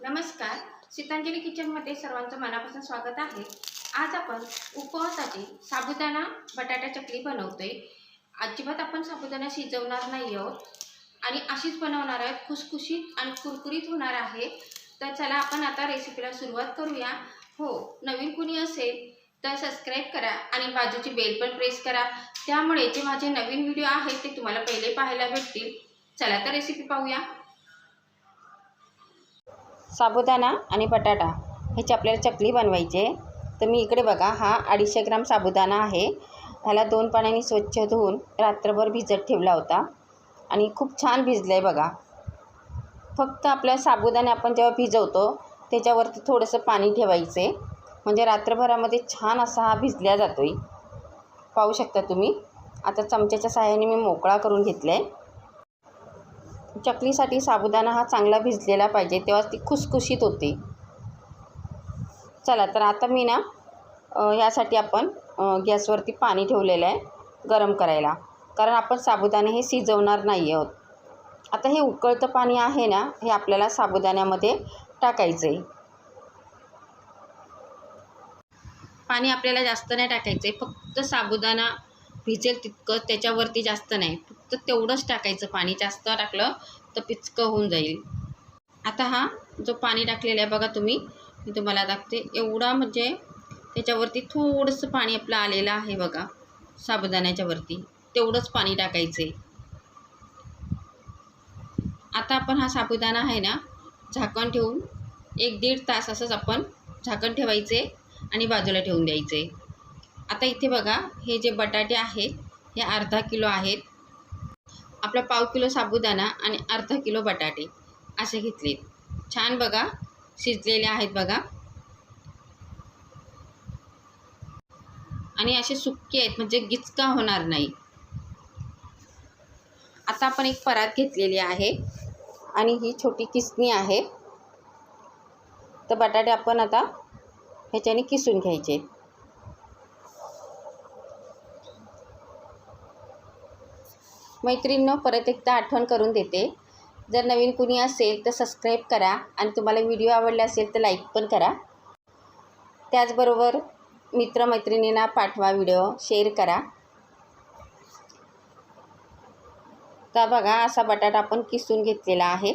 नमस्कार. सीतांजली किचनमध्ये सर्वांचं मनापासून स्वागत आहे. आज आपण उपवासाची साबुदाणा बटाटा चकली बनवतोय. अजिबात आपण साबुदाणा शिजवणार नाही आहोत. आणि अशीच बनवणार आहोत. खुसखुशीत आणि कुरकुरीत होणार आहे. तर चला आपण आता रेसिपीला सुरुवात करूया. हो नवीन कुणी असेल तर सबस्क्राईब करा आणि बाजूची बेल पण प्रेस करा. त्यामुळे जे माझे नवीन व्हिडिओ आहेत ते तुम्हाला पहिले पाहायला भेटतील. चला तर रेसिपी पाहूया. साबुदाणा आणि बटाटा ह्याची आपल्याला चकली बनवायची आहे. तर मी इकडे बघा हा अडीचशे ग्राम साबुदाणा आहे. ह्याला दोन पाण्याने स्वच्छ धुवून रात्रभर भिजत ठेवला होता. आणि खूप छान भिजलं आहे बघा. फक्त आपल्या साबुदाणे आपण जेव्हा भिजवतो त्याच्यावरती थोडंसं पाणी ठेवायचं. आहे म्हणजे रात्रभरामध्ये छान असा हा भिजल्या जातो आहे पाहू शकता तुम्ही. आता चमच्याच्या सहाय्याने मी मोकळा करून घेतला आहे चकलीसाठी साबुदाणा हा चांगला भिजलेला पाहिजे तेव्हा ती खुसखुशीत होते. चला तर आता मी ना ह्यासाठी आपण गॅसवरती पाणी ठेवलेलं आहे गरम करायला. कारण आपण साबुदाणे हे शिजवणार नाही आहोत. आता हे उकळतं पाणी आहे ना हे आपल्याला साबुदाण्यामध्ये टाकायचं आहे पाणी आपल्याला जास्त नाही टाकायचं आहे फक्त साबुदाणा भिजेल तितकं त्याच्यावरती जास्त नाही. फक्त तेवढंच टाकायचं. पाणी जास्त टाकलं तर पिचकं होऊन जाईल. आता हा जो पाणी टाकलेला आहे बघा तुम्ही मी तुम्हाला दाखते एवढा म्हणजे त्याच्यावरती थोडंसं पाणी आपलं आलेलं आहे बघा साबुदाण्याच्यावरती तेवढंच पाणी टाकायचं आहे आता आपण हा साबुदाणा आहे ना झाकण ठेवून एक दीड तास असंच आपण झाकण ठेवायचे आणि बाजूला ठेवून द्यायचे आता इथे बघा हे जे बटाटे आहेत हे अर्धा किलो आहेत. आपला पाव किलो साबुदाणा आणि अर्धा किलो बटाटे असे घेतले. छान बघा शिजलेले आहेत बघा. आणि असे सुक्के आहेत म्हणजे गिचका होणार नाही. आता आपण एक परात घेतलेली आहे आणि ही छोटी किसणी आहे. तर बटाटे आपण आता ह्याच्याने किसून घ्यायचे. मैत्रिणींनो परत एकदा आठवण करून देते. जर नवीन कुणी असेल तर सबस्क्राईब करा आणि तुम्हाला व्हिडिओ आवडला असेल तर लाईक पण करा. त्याचबरोबर मित्रमैत्रिणींना पाठवा व्हिडिओ शेअर करा. तर बघा असा बटाटा आपण किसून घेतलेला आहे.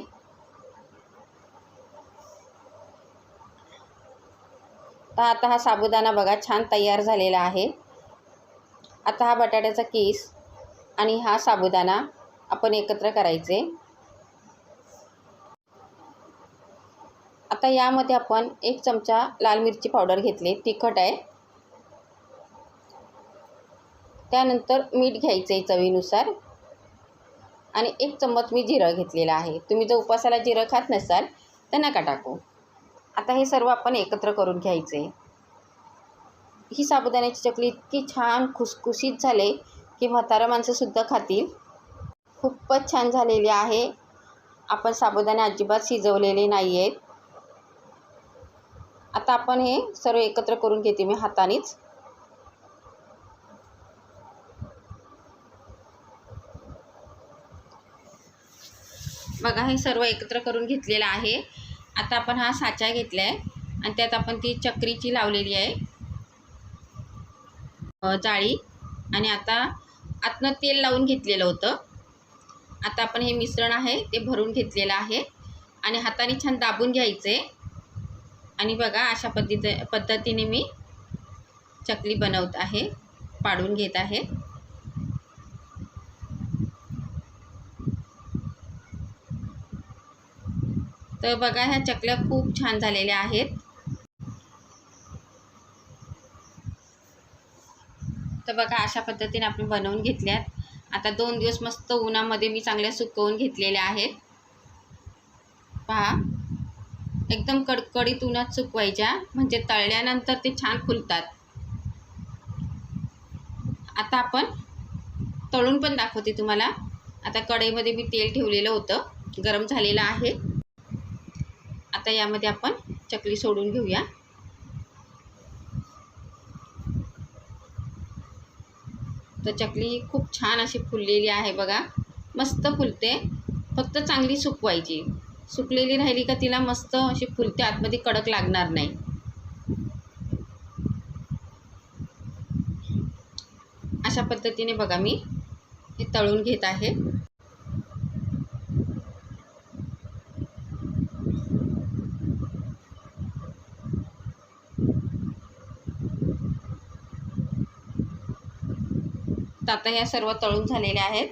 तर आता हा साबुदाणा बघा छान तयार झालेला आहे. आता हा बटाट्याचा किस आणि हा साबुदाणा आपण एकत्र करायचे. आता यामध्ये आपण एक चमचा लाल मिरची पावडर घेतली तिखट आहे. त्यानंतर मीठ घ्यायचं आहे चवीनुसार. आणि एक चम्मच मी जिरं घेतलेलं आहे. तुम्ही जर उपासाला जिरं खात नसाल तर नका टाकू. आता हे सर्व आपण एकत्र करून घ्यायचे. ही साबुदाण्याची चकली इतकी छान खुसखुशीत झाले. की म्हातारा माणसंसुद्धा खातील. खूपच छान झालेली आहे. आपण साबुदाणे अजिबात शिजवलेले नाही आहेत आता आपण हे सर्व एकत्र करून घेते मी हातानेच. बघा हे सर्व एकत्र करून घेतलेलं आहे. आता आपण हा साचा घेतला आहे आणि त्यात आपण ती चक्रीची लावलेली आहे. जाळी. आणि आता आतनं तेल लावून घेतलेलं होतं. आता आपण हे मिश्रण आहे ते भरून घेतलेलं आहे. आणि हाताने छान दाबून घ्यायचे आणि बघा अशा पद्धत पद्धतीने मी चकली बनवत आहे पाडून घेत आहे. तर बघा ह्या चकल्या खूप छान झालेल्या आहेत. तर बघा अशा पद्धतीने आपण बनवून घेतल्यात. आता दोन दिवस मस्त उन्हामध्ये मी चांगल्या सुकवून घेतलेल्या आहेत. पहा एकदम कडकडीत उन्हात सुकवायच्या म्हणजे तळल्यानंतर ते छान फुलतात. आता आपण तळून पण दाखवते तुम्हाला. आता कढईमध्ये मी तेल ठेवलेलं होतं गरम झालेलं आहे. आता यामध्ये आपण चकली सोडून घेऊया. तर चकली खूप छान अशी फुललेली आहे बघा. मस्त फुलते. फक्त चांगली सुकवायची. सुकलेली राहिली का तिला मस्त अशी फुलते आतमध्ये कडक लागणार नाही. अशा पद्धतीने बघा मी हे तळून घेत आहे. तर आता ह्या सर्व तळून झालेल्या आहेत.